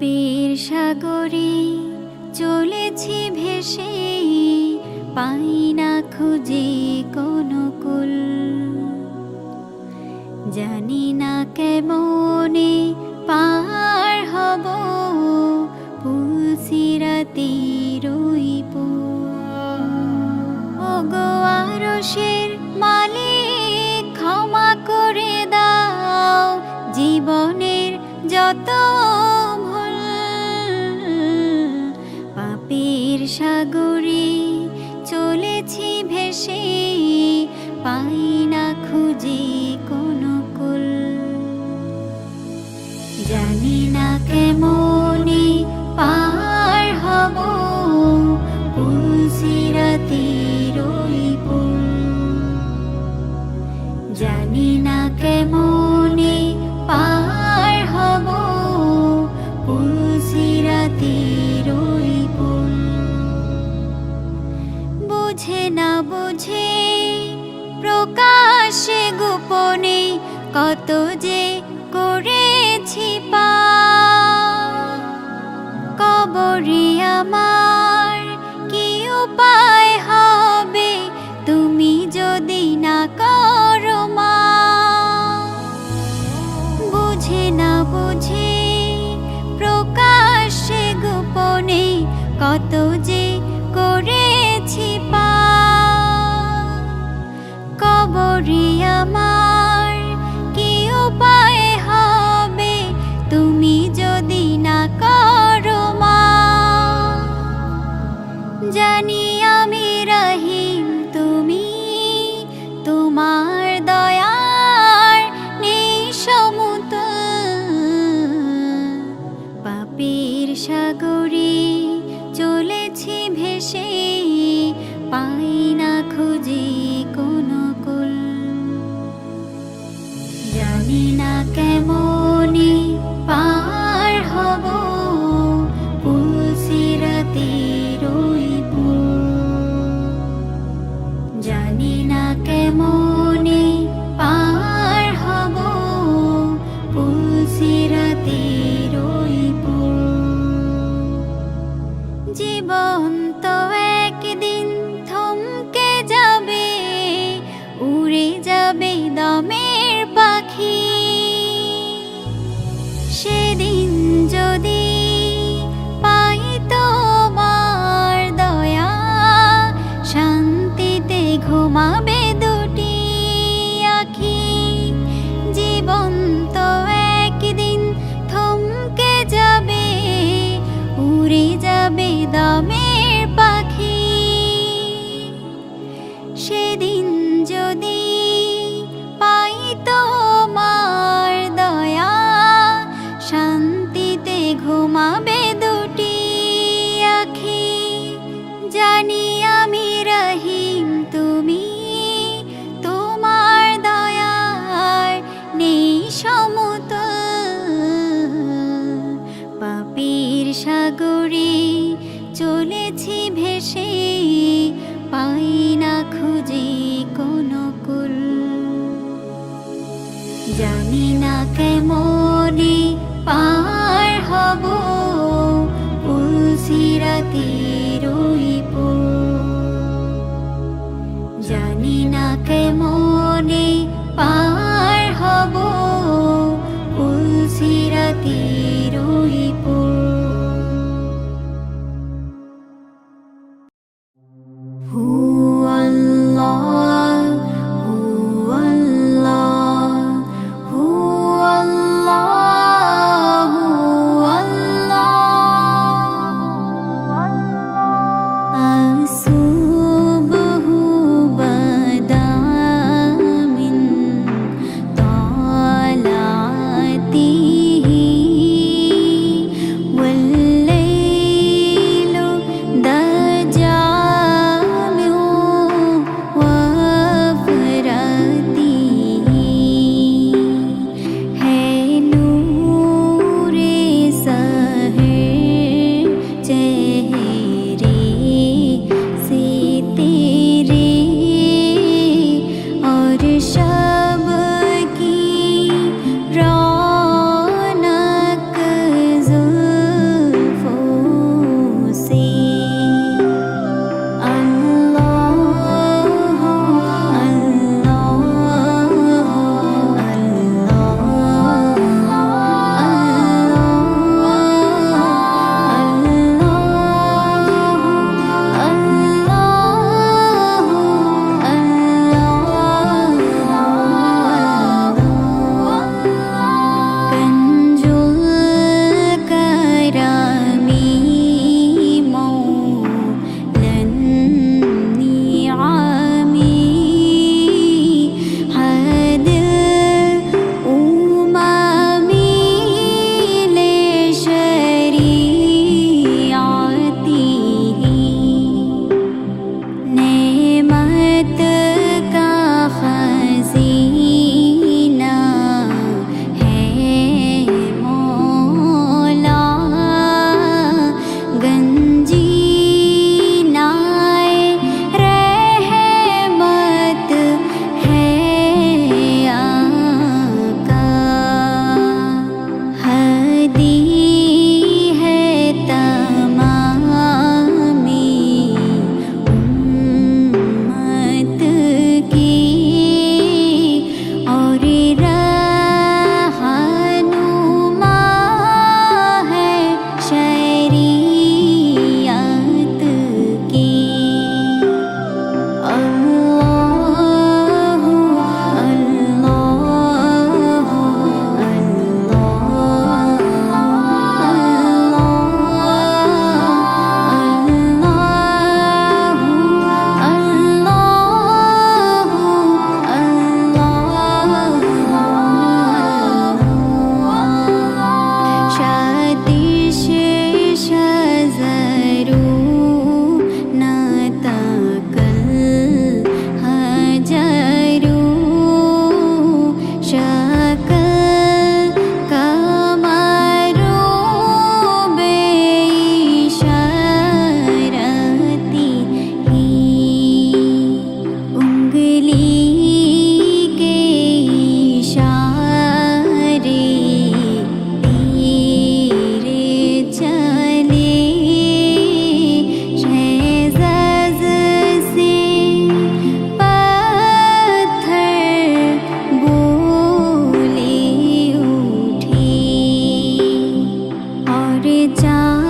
পাপের সাগরে চলেছি ভেসে, পাই না খুঁজে কোনো কুল। জানি না কেমনে পার হব পুলসিরাতি রইব ও গো আরশের মালিক, ক্ষমা করে দাও জীবনের যত ভেসে পাই না খুঁজে কোনো কুল। জানি না কেমনে পার হব পুলসিরাতি রইব গোপনে কত যে করেছি পা। কবরে আমার কি উপায় হবে চলেছি ভেসে, পাই না খুঁজে কোনো কুল। জানি না কেমনে পার হব পুলসিরাতে রইব জানি না পার হব পুলসিরাতে চা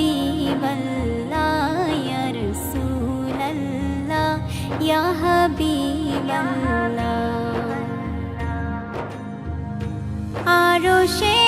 حبيب الله يا رسول الله يا حبيب الله আরও সে